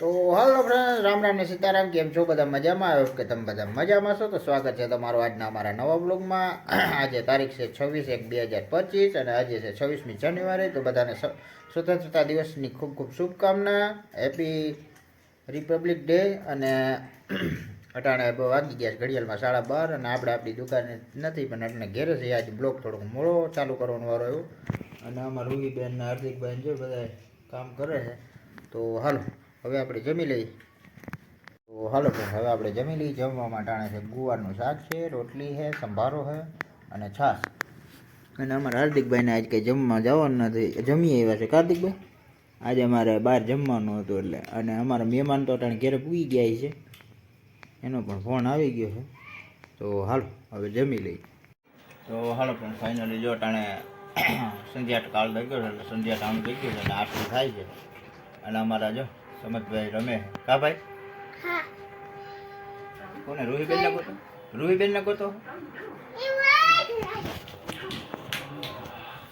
તો હાલો ફ્રેન્ડ રામ રામ ને સીતારામ, કેમ છો? બધા મજામાં? આવ્યો કે તમે બધા મજામાં છો. તો સ્વાગત છે તમારું આજના અમારા નવા બ્લોગમાં આજે તારીખ છે છવ્વીસ એક બે હજાર પચીસ અને આજે છે છવ્વીસમી જાન્યુઆરી. તો બધાને સ્વતંત્રતા દિવસની ખૂબ ખૂબ શુભકામના. હેપી રિપબ્લિક ડે અને અટાણે વાગી ગયા ઘડિયાળમાં સાડા બાર અને આપણે આપણી દુકાને નથી પણ અટાણે ઘેરે છે આજે બ્લોગ થોડોક મોડો ચાલુ કરવાનો વારો આવ્યો. અને અમારું રૂહીબેન ને હાર્દિકભાઈ જો બધા કામ કરે છે. તો હાલો. હવે આપણે જમી લઈએ. તો હાલો ફ્રેન્ડ હવે આપણે જમી લઈએ. જમવામાં ટાણે છે ગુવારનું શાક છે, રોટલી છે, સંભારો છે અને છાશ. અને અમારા હાર્દિકભાઈને આજ કંઈ જમવા જવાનું નથી. જમી આવ્યા છે. કાર્તિકભાઈ આજે અમારે બહાર જમવાનું હતું એટલે. અને અમારા મહેમાન તો અટાણે ઘરે પૂગી ગયા છે. એનો પણ ફોન આવી ગયો છે. તો હાલો, હવે જમી લઈએ. તો હાલો પણ ફાઇનલી જો ટાણે સંધ્યા કાળ થઈ ગયો છે એટલે સંધ્યા ટાણું થઈ ગયું છે અને આટલું થાય છે. અને અમારા જો સમજભાઈ રમે. કા ભાઈ? કોને રૂહીબેન ને ગોતો? રૂહીબેન ને ગોતો?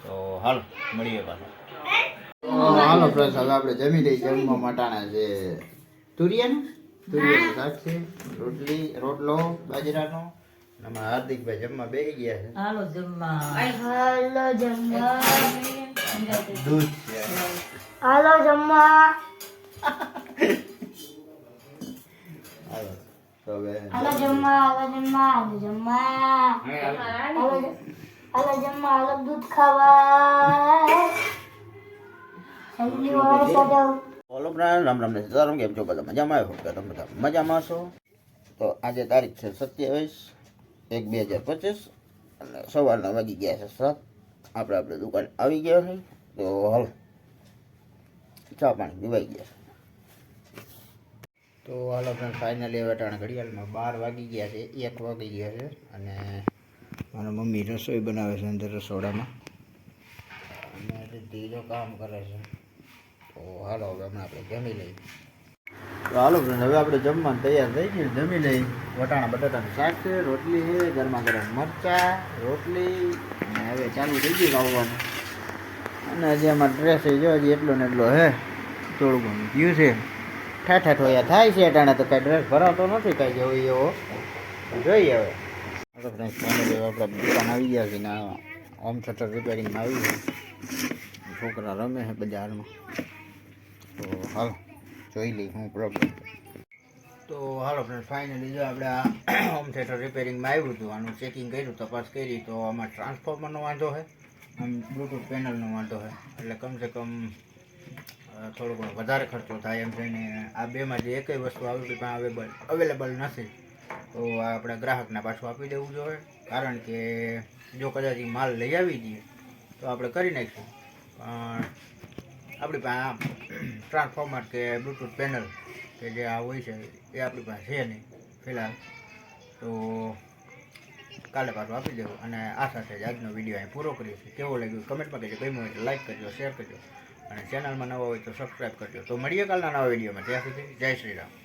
તો હાલ મળીએ પાછા. હાલો ફ્રેન્ડ હવે આપણે જમી લઈ જમવા માટાણા છે તુરિયાનું તુરિયાનું શાક છે રોટલી રોટલો બાજરાનો. અમારા હાર્દિકભાઈ જમવા બે ગયા છે. હાલો જમવા. હાલો જમવા. દૂધ છે. હાલો જમવા. હાલો જમવા હાલો જમવા હાલો જ- હાલો જમવા હાલો દૂધ ખાવા. હેલ્ધી વાળા સાથે બોલો પ્રાણ રામ રામ ને સીતારામ કેમ છો બધા? મજામાં આવ્યો કે તમે બધા મજામાં છો? તો આજે તારીખ છે સત્યાવીસ એક બે હજાર પચીસ અને સવારના વાગી ગયા છે સાત. આપણે આપણે દુકાન આવી ગયા છે. તો હાલો ચા પાણી પીવાઈ ગયા છે. તો હાલો ફ્રેન્ડ ફાઇનલી હવે ટાણે ઘડિયાળમાં બાર વાગી ગયા છે, એક વાગી ગયા છે અને મારા મમ્મી રસોઈ બનાવે છે અંદર રસોડામાં. અને ધીરો કામ કરે છે. તો હાલો હવે હમણાં આપણે જમી લઈએ. તો હાલો ફ્રેન્ડ હવે આપણે જમવાનું તૈયાર થઈ ગયું જમી લઈ વટાણા, બટાટાનું શાક છે, રોટલી છે, ગરમા ગરમ મરચા, રોટલી અને હવે ચાલુ થઈ ગયું આવવાનું અને હજી અમારો ડ્રેસ જો હજી એટલો ને એટલો હે થોડું ઘણું ગયું છે. ઠાઠા ઠોયા થાય છે અટાણે તો કાંઈ ડ્રેસ ભરાતો નથી, કાંઈ જેવો એવો. જોઈએ હવે. હાલો ફ્રેન્ડ દુકાન આવી ગયા છે ને હોમ થિયેટર રિપેરિંગમાં આવી છોકરા રમે છે બજારમાં. તો હાલો, જોઈ લઈ હું પ્રોબ્લેમ તો હાલો ફ્રેન્ડ ફાઇનલી જો આપણે આ હોમ થિયેટર રિપેરિંગમાં આવ્યું હતું, આનું ચેકિંગ કર્યું, તપાસ કરી, તો આમાં ટ્રાન્સફોર્મરનો વાંધો છે, આમ બ્લૂટૂથ પેનલનો વાંધો છે. એટલે કમસે કમ થોડો ઘણો વધારે ખર્ચો થાય એમ થઈને આ બેમાંથી એકય વસ્તુ અવેલેબલ અવેલેબલ નથી. તો આપણે ગ્રાહકને પાછું આપી દેવું જોઈએ. કારણ કે જો કદાચ એ માલ લઈ આવી દઈએ તો આપણે કરી નાખીશું પણ આપણી પાસે ટ્રાન્સફોર્મર કે બ્લૂટૂથ પેનલ કે જે આ હોય છે, એ આપણી પાસે છે નહીં, ફિલહાલ. તો કાલે પાછું આપી દેવું અને આ સાથે જ આજનો વીડિયો અહીં પૂરો કરીએ છીએ. કેવો લાગ્યો? કમેન્ટમાં કહેજો. ગમ્યું હોય લાઈક કરજો શેર કરજો. અને ચેનલમાં નવા હોય તો સબસ્ક્રાઈબ કરજો. તો મળીએ કાલના નવા વિડીયોમાં ત્યાં સુધી જય શ્રી રામ.